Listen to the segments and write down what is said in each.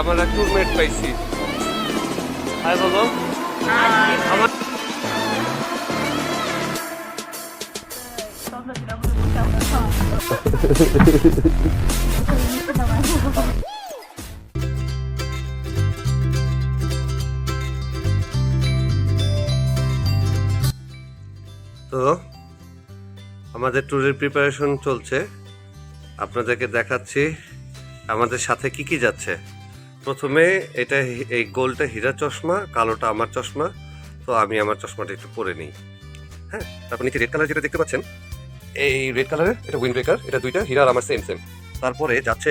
আমরা টুরমেট পাইছি। হাই বলো। আমার তো আমাদের ট্যুরের প্রিপারেশন চলছে। আপনাদেরকে দেখাচ্ছি আমাদের সাথে কি কি যাচ্ছে? প্রথমে এটা এই গোলটা হীরা চশমা, কালোটা আমার চশমা। তো আমি আমার চশমাটা একটু পরে নিই। হ্যাঁ তারপর নিচে রেড কালার যেটা দেখতে পাচ্ছেন, এই রেড কালারের এটা উইন্ড ব্রেকার এটা দুইটা হীরার আমার সেম সেম তারপরে যাচ্ছে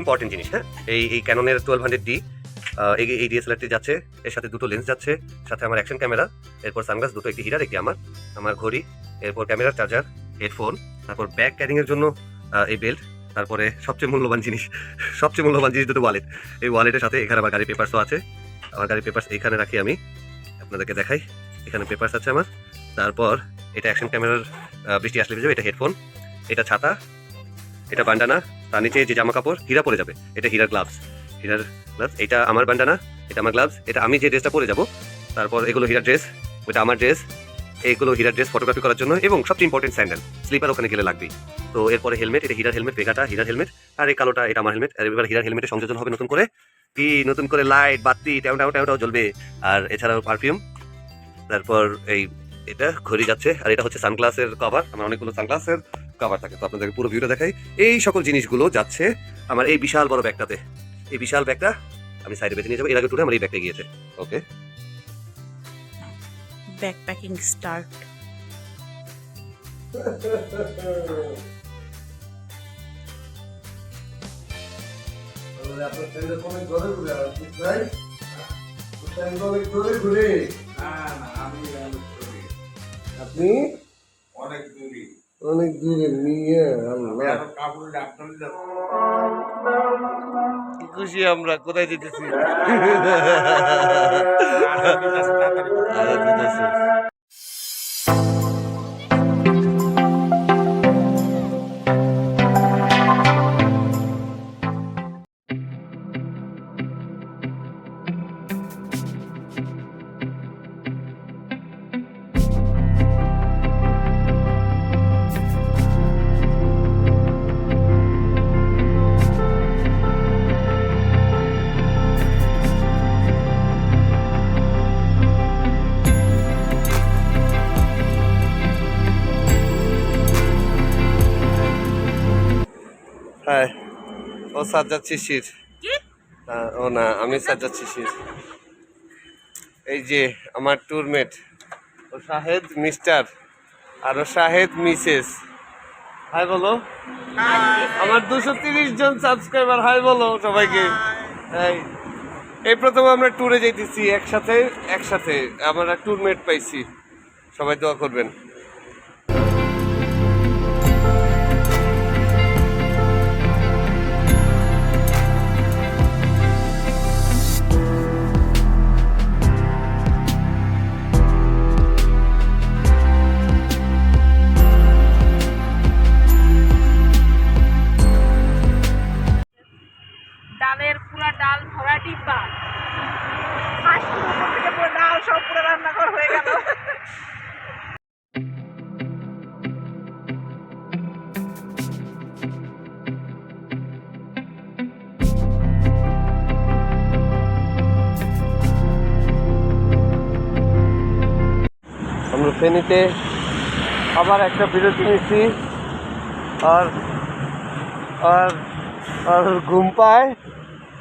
ইম্পর্টেন্ট জিনিস হ্যাঁ এই এই ক্যাননের টুয়েলভ হান্ড্রেড ডি এই ডিএসএলআরটি যাচ্ছে, এর সাথে দুটো লেন্স যাচ্ছে, সাথে আমার অ্যাকশন ক্যামেরা এরপর সানগ্লাস দুটো, একটি হীরার, একটি আমার আমার ঘড়ি, এরপর ক্যামেরা চার্জার হেডফোন তারপর ব্যাগ ক্যারিংয়ের জন্য এই বেল্ট তারপরে সবচেয়ে মূল্যবান জিনিস, সবচেয়ে মূল্যবান জিনিস দুটো ওয়ালেট এই ওয়ালেটের সাথে এখানে আমার গাড়ির পেপারসও আছে। আমার গাড়ির পেপারস এখানে রাখি আমি। আপনাদেরকে দেখাই। এখানে পেপারস আছে আমার। তারপর এটা অ্যাকশন ক্যামেরার বৃষ্টি আসলে যাবে। এটা হেডফোন এটা ছাতা, এটা বান্ডানা তার নিচে যে জামা কাপড়, হীরা পরে যাবে। এটা হীরার গ্লাভস হীরার গ্লাভস এটা আমার বান্ডানা এটা আমার গ্লাভস এটা আমি যে ড্রেসটা পরে যাব, তারপর এগুলো হীরার ড্রেস ওইটা আমার ড্রেস এইগুলো হীরার ড্রেস ফটোগ্রাফি করার জন্য এবং সবচেয়ে ইম্পর্টেন্ট স্যান্ডেল স্লিপার ওখানে গেলে লাগবেই। তো এরপরে হেলমেট এটা হীরার হেলমেট ভেগাটা হীরার হেলমেট আর এই কালোটা এটা আমার হেলমেট আর এবার হীরার হেলমেটের সংযোজন হবে নতুন করে। কি নতুন করে লাইট বাতি, ট্যাও ট্যাও ট্যাও জ্বলবে। আর এছাড়াও পারফিউম তারপর এই এটা ঘড়ি যাচ্ছে, আর এটা হচ্ছে সানগ্লাসের কভার আমার অনেকগুলো সানগ্লাসের কভার থাকে। তো আপনাদেরকে পুরো ভিউটা দেখাই। এই সকল জিনিসগুলো যাচ্ছে আমার এই বিশাল বড় ব্যাগটাতে। এই বিশাল ব্যাগটা আমি সাইডে বেঁধে নিয়ে যাব, এর আগে টুরে আমার এই ব্যাগটা গিয়েছে। ওকে ব্যাকপ্যাকিং স্টার্ট আপনি? অনেক দূরই। অনেক দূরে নিয়ে খুশি আমরা কোথায় যেতেছি? হ্যাঁ ও সাজ্জাদ শিশির। হ্যাঁ, ও না আমি সাজ্জাদ শিশির। এই যে আমার ট্যুরমেট ও শাহেদ মিস্টার আর ও শাহেদ মিসেস হাই বলো। আমার দুশো তিরিশ জন সাবস্ক্রাইবার হাই বলো সবাইকে। এই এই প্রথম আমরা ট্যুরে যাইতেছি একসাথে একসাথে আমরা ট্যুরমেট পাইছি। সবাই দোয়া করবেন। ফেনীতে আবার একটা বিরতি নিচ্ছি। আর আর আর ঘুম পায়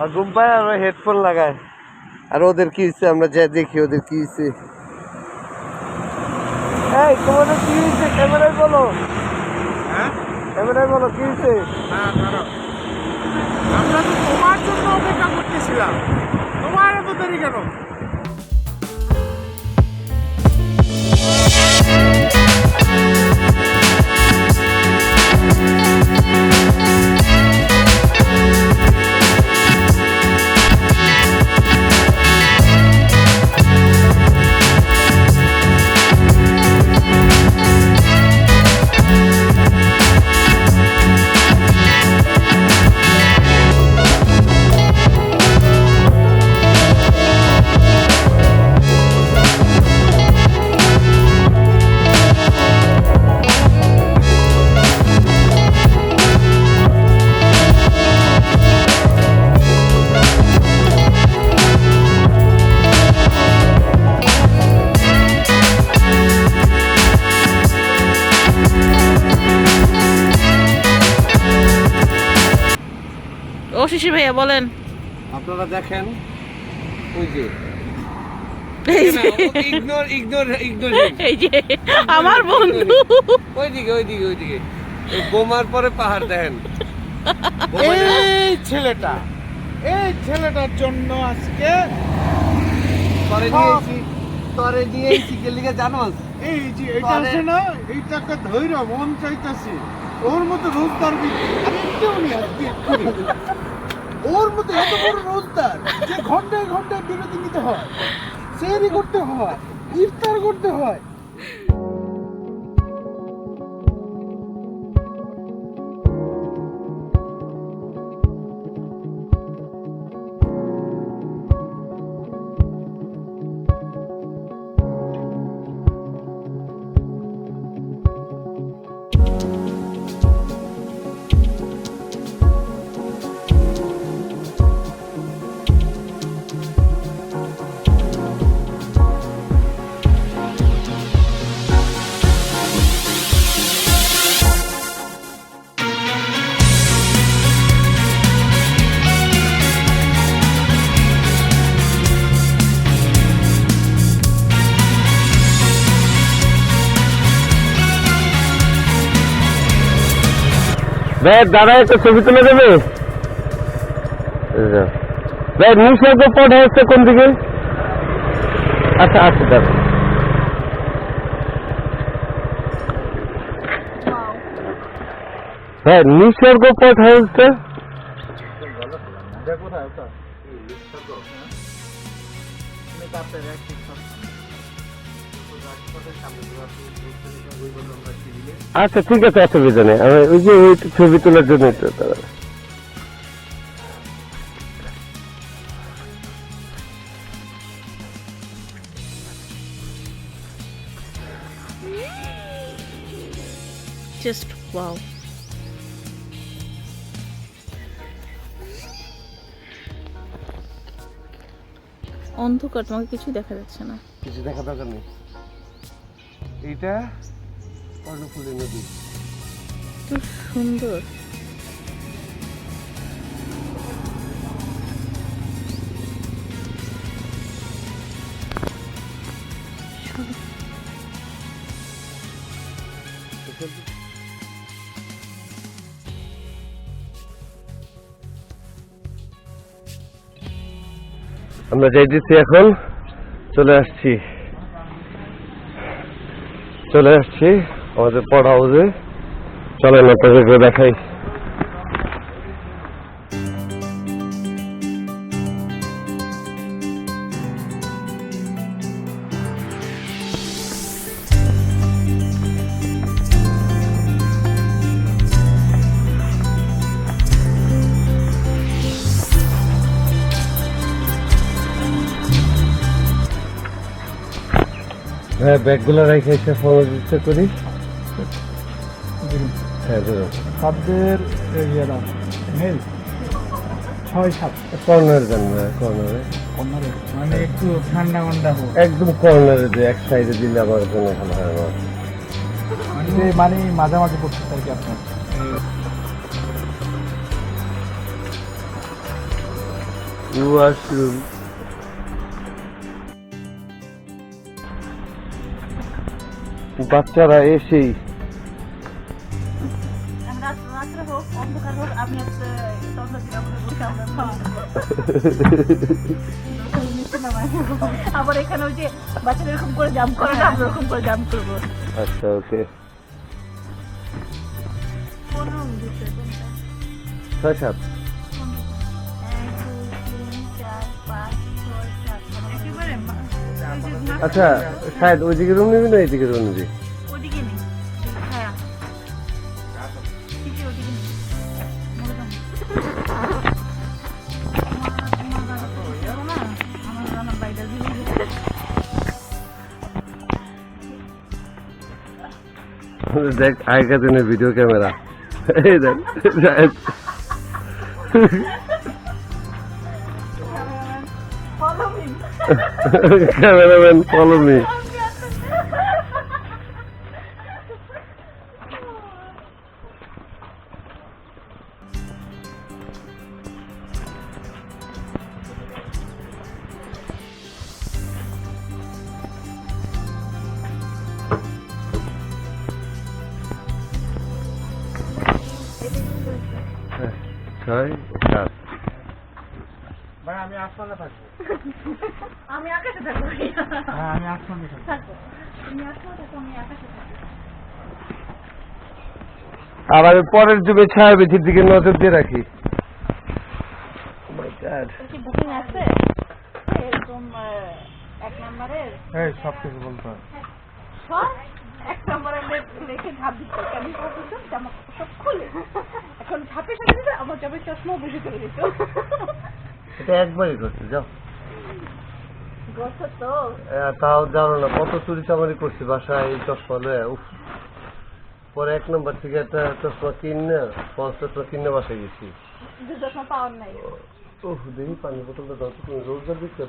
আর ঘুম পায় আর হেডফোন লাগায়। আর ওদের কি হচ্ছে আমরা যা দেখি ওদের কী হচ্ছে এই তোমাদের কি হয়েছে? ক্যামেরায় বলো। হ্যাঁ? ক্যামেরায় বলো কি হয়েছে? হ্যাঁ আমরা তো তোমার জন্য অপেক্ষা করতেছিলাম। তোমার এত দেরি কেন? Thank শিশির ভাইয়া বলেন। আপনারা দেখেন ওই যে। আমার বন্ধু। ওইদিকে ওইদিকে ওইদিকে। বোমার পরে পাহাড় দেখেন। এই ছেলেটা এই ছেলেটার জন্য আজকে তরে তরে জানোস? এই যে এটা আছে না এইটাকে ধৈর্য মন চাইতাছে। ওর মতো নেই আজকে এক্ষুনি। ওর মধ্যে এত বড় রোজদার যে ঘন্টায় ঘন্টায় বিরতি নিতে হয় সেরি করতে হয়, ইফতার করতে হয় ভাই দাদা একটা ছবি তুলে দেবে ভাই নিসর্গ পট হচ্ছে কোন দিকে আচ্ছা আচ্ছা দাদা হ্যাঁ নিসর্গ পট হাউসটা আচ্ছা ঠিক আছে অসুবিধা নেই আমি ওই যে ওই ছবি তোলার জন্য জাস্ট ওয়াও অন্ধকার তোমাকে কিছু দেখা যাচ্ছে না। কিছু দেখা দরকার নেই। এইটা কর্ণফুলী নদী। খুব সুন্দর। আমরা যাইতেছি এখন চলে আসছি। চলে আসছি আমাদের পড়া হাউসে চলেন আপনাদেরকে দেখাই। হ্যাঁ ব্যাগগুলো রেখে এসে ফলো দিতে করি। হ্যাঁ খাদ্যের ইয়েরা মেল ছয় সাত। কর্নার না কর্নারে। কর্নারে? মানে একটু ঠান্ডা মান্ডা হোক। একদম কর্নারে দিয়ে এক সাইডে দিলে আমার জন্য ভালো হয় আমার মানে মানে মাঝামাঝি করতে আর কি আপনার? ওয়াশরুম বসে আমরা আবার এখানে ওই যে বাচ্চারা এরকম করে জাম্প করে না আমরা এরকম করে জাম্প করব। আচ্ছা ওকে। ছয় সাত। আচ্ছা শায়দ ওইদিকে রুম নিবি না এইদিকে রুম নিবি? হ্যাঁ। দেখ আগেকার দিনের ভিডিও ক্যামেরা এই দেখ। Hemen hemen olur muyum? আমি আকাশে থাকব। হ্যাঁ আমি আসমানে থাকব। তুমি থাকো আমি আকাশে থাকব। আমি পরের যুগে ছায়াবিধির দিকে নজর দিয়ে রাখি। বুকিং আছে? এক নম্বরের? এই সব কিছু বলতে হয়। এক নম্বরে রেখে ঝাঁপ দিচ্ছে। কেমন জামা সব খুলে। এখন ঝাঁপে সাথে দিবে আমার চশমাও বুঝে চলে যেত এটা একবারই করছে যাও। তাও জানো না কত চুরি চামারি করছি বাসায় এই চশমা লয়ে উফ। পরে এক নম্বর থেকে একটা চশমা কিনে পঞ্চ চশমা কিনে বাসায় গেছি। চশমা পাওয়ার নাই। ওহ দেখি পানির বোতলটা দাও তুমি রোজগার দিচ্ছে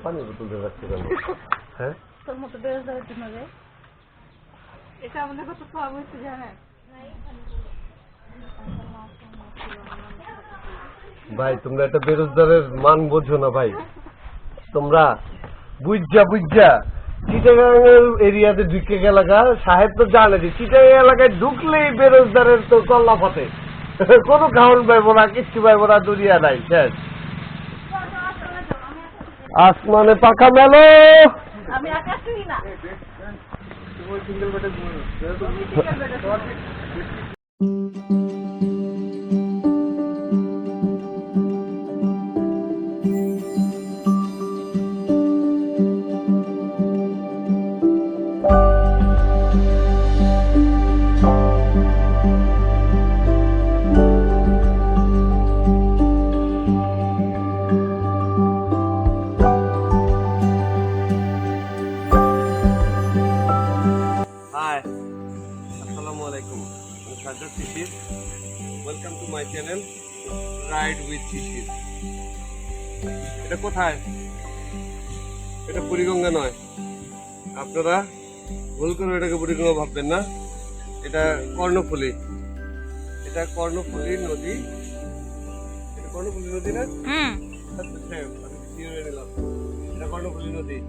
রাখছে কেন? হ্যাঁ? তোর মতো জন্য রে। এটা আমাদের কত হয়েছে জানেন? ভাই তোমরা একটা বেরোজগারের মান বোঝো না ভাই। তোমরা বুঝছা বুঝছা চিটাগাংয়ের এরিয়াতে ঢুকে এলাকা সাহেব তো জানে যে চিটাগাং এলাকায় ঢুকলেই বেরোজগারের তো কল্লা ফাতে কোনো খাওয়ান পাইবো না কিচ্ছু পাইবো না দুনিয়া নাই শেষ। আসমানে পাখা মেলো। আমি কোথায়? এটা বুড়িগঙ্গা নয়। আপনারা ভুল করে এটাকে বুড়িগঙ্গা ভাববেন না। এটা কর্ণফুলী। এটা কর্ণফুলী নদী। এটা কর্ণফুলী নদী না? আচ্ছা, হ্যাঁ। এটা কর্ণফুলী নদী।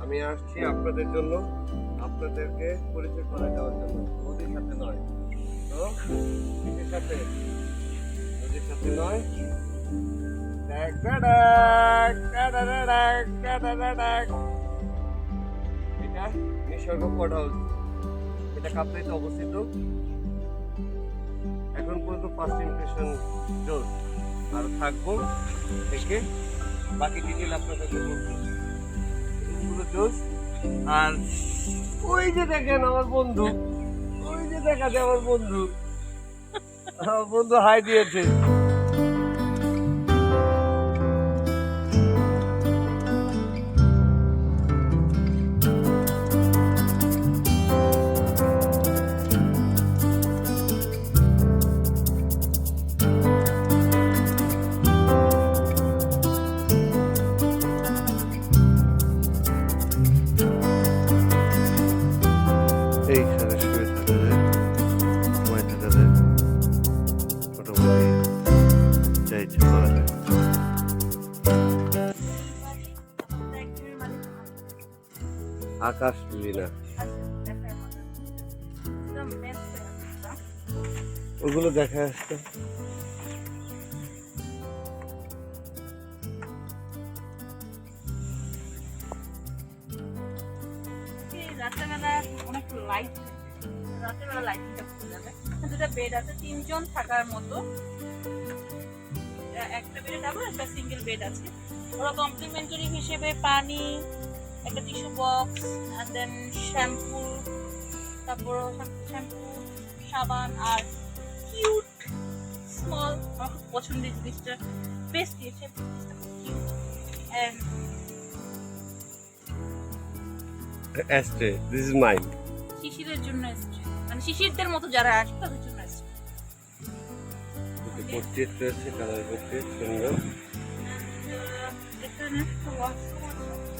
আমি আসছি আপনাদের জন্য। আপনাদেরকে পরিচয় করে দেওয়ার জন্য। নদীর সাথে নয়। তো সাথে। নদীর সাথে নয়। ডাক এটা অবস্থিত। এখন পর্যন্ত জোর। আর থাকব থেকে বাকি আর ওই যে দেখেন আমার বন্ধু, ওই যে দেখা আমার বন্ধু। আমার বন্ধু হাই দিয়েছে। আকাশ লীলা। ওগুলো দেখা আসতো রাত্রেবেলা অনেক লাইট দুটো বেড আছে তিনজন থাকার মতো একটা একটা সিঙ্গেল বেড আছে। ওরা কমপ্লিমেন্টারি হিসেবে পানি একটা tissue box and then shampoo তারপর শ্যাম্পু সাবান আর কিউট স্মল আমার খুব পছন্দের জিনিসটা বেস্ট দিয়েছে অ্যাস্ট্রে দিস ইজ মাইন্ড শিশিরের জন্য মানে শিশিরদের মতো যারা আসে তাদের জন্য পোর্ট্রেট রয়েছে কালার পোর্ট্রেট সুন্দর। এখানে একটা ওয়াশরুম আছে।